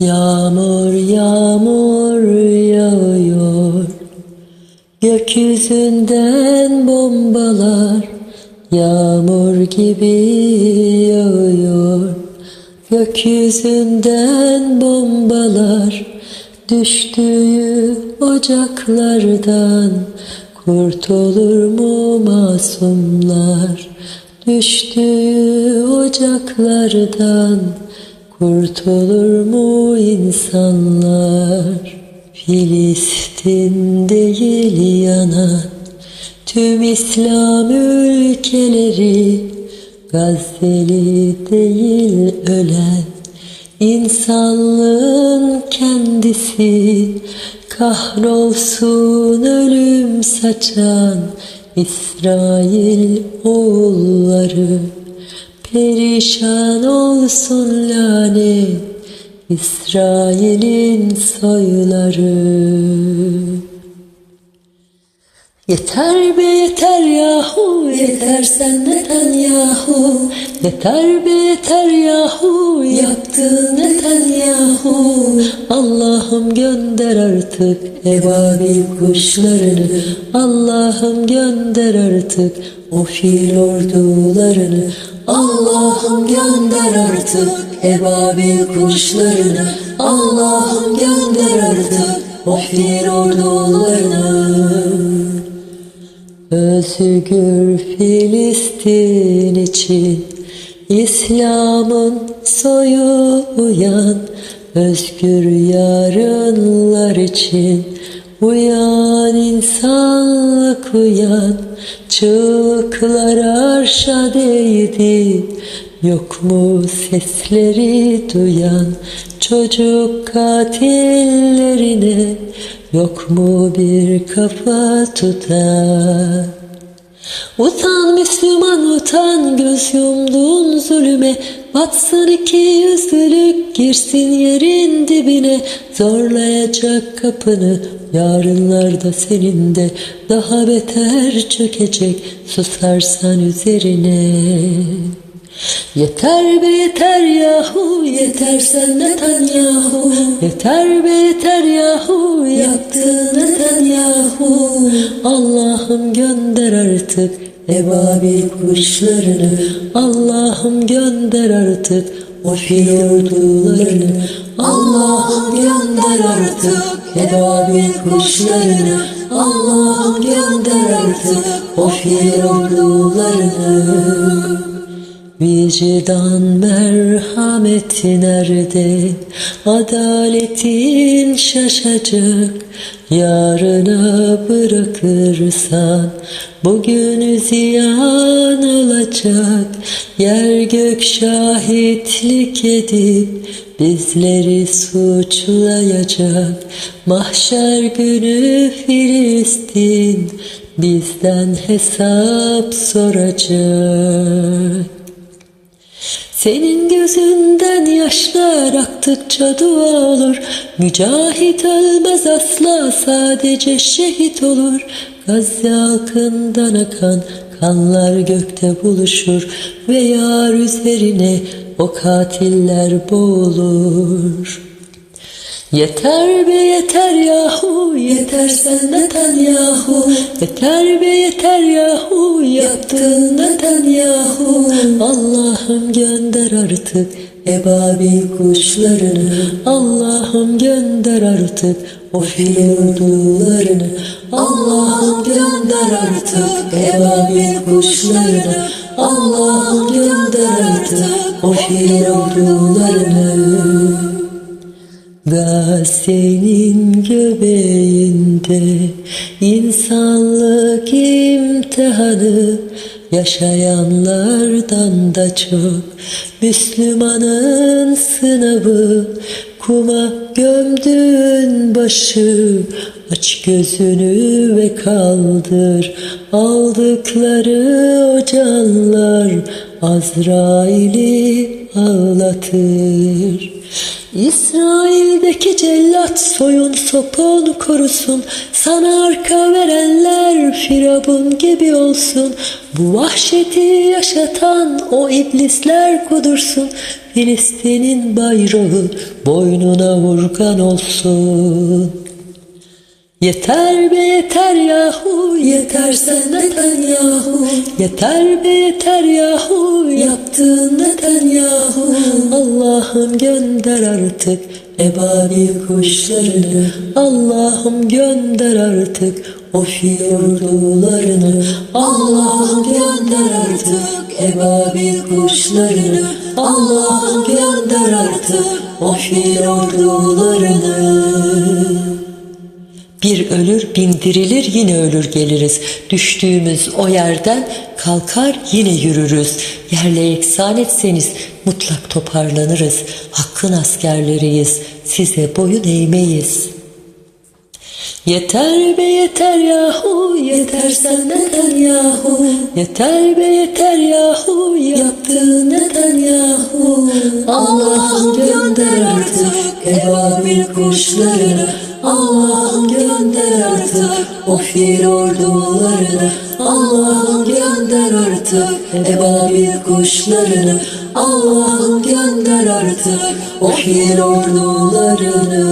Yağmur yağmur yağıyor. Gökyüzünden bombalar Yağmur gibi yağıyor. Gökyüzünden bombalar Düştüğü ocaklardan Kurtulur mu masumlar? Düştüğü ocaklardan Kurtulur mu insanlar? Filistin değil yanan tüm İslam ülkeleri Gazze'li değil ölen. İnsanlığın kendisi Kahrolsun ölüm saçan İsrail oğulları Perişan olsun lanet İsrail'in soyları. Yeter be yeter yahu. Yeter sen Netanyahu Yeter be yeter yahu. Yaptığın Netanyahu Allah'ım gönder artık ebabil kuşlarını. Allah'ım gönder artık o fil ordularını. Allah'ım gönder artık ebabil kuşlarını. Allah'ım gönder artık o fil ordularını Özgür Filistin için İslam'ın soyu uyan Özgür yarınlar için Uyan insanlık uyan Çığlıklar arşa değdi Yok mu sesleri duyan Çocuk katillerine Yok mu bir kafa tutan Utan Müslüman utan göz yumduğun zulüme Batsın iki yüzlülük girsin yerin dibine. Zorlayacak kapını yarınlarda senin de Daha beter çökecek susarsan üzerine. Yeter be yeter yahu yeter sen Netanyahu Yeter be yeter yahu yaptığın Netanyahu Allah'ım gönder artık ebabil kuşlarını. Allah'ım gönder artık o fil ordularını Allah'ım gönder artık ebabil kuşlarını. Allah'ım gönder artık o fil ordularını Vicdan merhameti nerede? Adaletin şaşacak. Yarına bırakırsan bugün ziyan olacak. Yer gök şahitlik edip bizleri suçlayacak. Mahşer günü Filistin bizden hesap soracak. Senin gözünden yaşlar aktıkça dua olur. Mücahit ölmez asla sadece şehit olur. Gazze halkından akan kanlar gökte buluşur. Ve yar üzerine o katiller boğulur. Yeter be yeter yahu yeter sen Netanyahu. Yeter be yeter yahu yaptığın Netanyahu. Allah'ım gönder artık ebabil kuşlarını. Allah'ım gönder artık o fil ordularını. Allah'ım gönder artık ebabil kuşlarını. Allah'ım gönder artık o fil ordularını Gazze'nin göbeğinde insanlık imtihanı yaşayanlardan da çok. Müslümanın sınavı kuma gömdün başı aç gözünü ve kaldır aldıkları o canlar Azrail'i ağlatır. İsrail'deki cellat soyun soponu korusun. Sana arka verenler firavun gibi olsun. Bu vahşeti yaşatan o iblisler kudursun. Filistin'in bayrağı boynuna vurgan olsun Yeter be yeter yahu yeter sen Netanyahu. Yeter be yeter yahu yaptığın Netanyahu. Allah'ım gönder artık ebabil kuşlarını. Allah'ım gönder artık o fil ordularını. Allah'ım gönder artık ebabil kuşlarını. Allah'ım gönder artık o fil ordularını bir ölür bin dirilir yine ölür geliriz. Düştüğümüz o yerden kalkar yine yürürüz. Yerle yeksan etseniz mutlak toparlanırız. Hakkın askerleriyiz. Size boyun eğmeyiz. Yeter be yeter yahu yeter sen Netanyahu Yeter be yeter yahu yaptığın Netanyahu Allah'ım gönder artık ebabil kuşlarını artık o fil ordularını Allah'ım gönder artık. Ebabil kuşlarını Allah'ım gönder artık. O fil ordularını